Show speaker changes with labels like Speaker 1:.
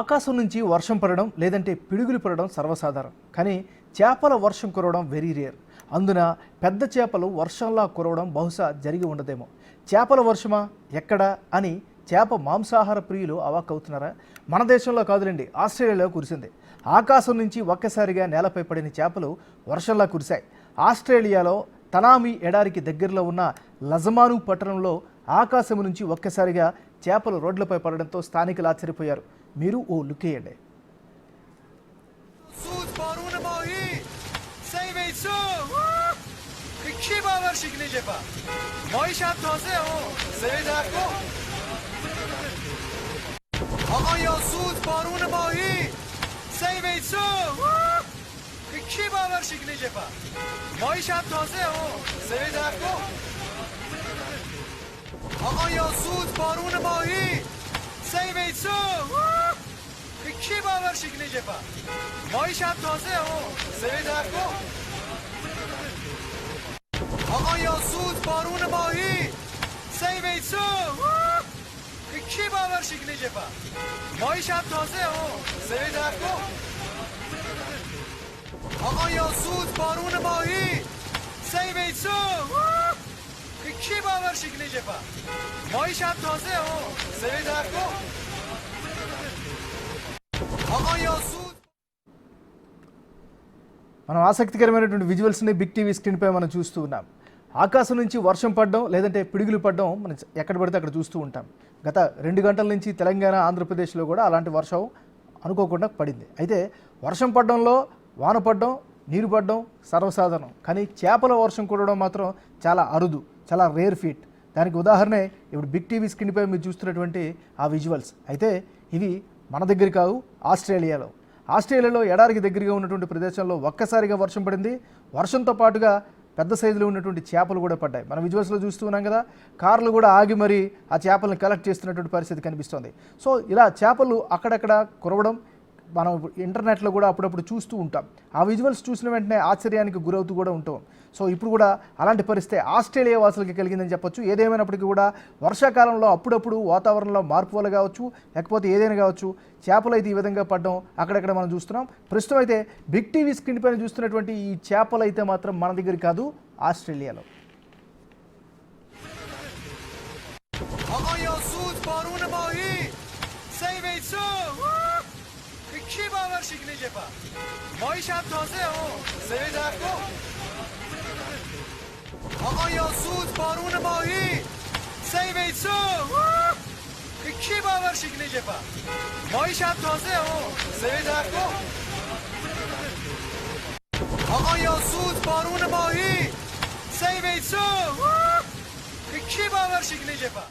Speaker 1: ఆకాశం నుంచి వర్షం పడడం లేదంటే పిడుగులు పడడం సర్వసాధారణం. కానీ చేపల వర్షం కురవడం వెరీ రేర్ అందున పెద్ద చేపలు వర్షంలా కురవడం బహుశా జరిగి ఉండదేమో. చేపల వర్షమా? ఎక్కడా? అని చేప మాంసాహార ప్రియులు అవాక్కవుతున్నారా మన దేశంలో కాదులేండి ఆస్ట్రేలియాలో కురిసింది. ఆకాశం నుంచి ఒక్కసారిగా నేలపై పడిన చేపలు వర్షంలా కురిశాయి. ఆస్ట్రేలియాలో తనామి ఎడారికి దగ్గరలో ఉన్న లజమాను పట్టణంలో ఆకాశం నుంచి ఒక్కసారిగా చేపలు రోడ్లపై పడడంతో స్థానికులు ఆశ్చర్యపోయారు. మీరు ఓ లుక్ వేయండి
Speaker 2: Sus baruna mahi Say ve su Kiki bavar şikli cepa Mahi şap taze o Sevde akko Aman ya sus baruna mahi Say ve su Kiki bavar şikli cepa Mahi şap taze o سعی بیسو به کی باور شکلی جپا مایی شب تازه او سعی در کو آقا یاسود بارون ماهی سعی بیسو به کی باور شکلی جپا مایی شب تازه او سعی در کو آقا یاسود بارون ماهی سعی بیسو bavar şikli cepa Mahi taze o. Sevde akko Aman ya
Speaker 1: మనం ఆసక్తికరమైనటువంటి విజువల్స్ని big TV స్క్రీన్పై మనం చూస్తూ ఉన్నాం. ఆకాశం నుంచి వర్షం పడడం లేదంటే పిడుగులు పడడం మనం ఎక్కడ పడితే అక్కడ చూస్తూ ఉంటాం. గత రెండు గంటల నుంచి తెలంగాణ ఆంధ్రప్రదేశ్లో కూడా అలాంటి వర్షం అనుకోకుండా పడింది. అయితే వర్షం పడడంలో వాన పడడం నీరు పడడం సర్వసాధారణం. కానీ చేపల వర్షం కురవడం మాత్రం చాలా అరుదు. చాలా రేర్ ఫీట్ దానికి ఉదాహరణే ఇప్పుడు బిగ్ టీవీ స్క్రీన్పై మీరు చూస్తున్నటువంటి ఆ విజువల్స్ అయితే ఇవి మన దగ్గర కావు ఆస్ట్రేలియాలో. ఆస్ట్రేలియాలో ఎడారికి దగ్గరగా ఉన్నటువంటి ప్రదేశంలో ఒక్కసారిగా వర్షం పడింది. వర్షంతో పాటుగా పెద్ద సైజులో ఉన్నటువంటి చేపలు కూడా పడ్డాయి. మన విజువల్స్లో చూస్తూ ఉన్నాం కదా కార్లు కూడా ఆగి మరీ ఆ చేపలను కలెక్ట్ చేస్తున్నటువంటి పరిస్థితి కనిపిస్తోంది. సో ఇలా చేపలు అక్కడక్కడ కురవడం మనం ఇంటర్నెట్లో కూడా అప్పుడప్పుడు చూస్తూ ఉంటాం. ఆ విజువల్స్ చూసిన వెంటనే ఆశ్చర్యానికి గురవుతూ కూడా ఉంటాం. సో ఇప్పుడు కూడా అలాంటి పరిస్థితి ఆస్ట్రేలియా వాసులకి కలిగిందని చెప్పొచ్చు. ఏదేమైనప్పటికీ కూడా వర్షాకాలంలో అప్పుడప్పుడు వాతావరణంలో మార్పు వల్ల కావచ్చు లేకపోతే ఏదైనా కావచ్చు చేపలు అయితే ఈ విధంగా పడడం అక్కడక్కడ మనం చూస్తున్నాం. ప్రస్తుతం అయితే బిగ్ టీవీ స్క్రీన్ పైన చూస్తున్నటువంటి ఈ చేపలు అయితే మాత్రం మన దగ్గర కాదు ఆస్ట్రేలియాలో.
Speaker 2: Aman ya کی باور شکلی گپا ما شب تازه او سوی درکو آقا یا سود بارون ماهی. سیوی سو. کی باور شکلی گپا ما شب تازه او سوی درکو آقا یا سود بارون ماهی. سیوی سو. کی باور شکلی گپا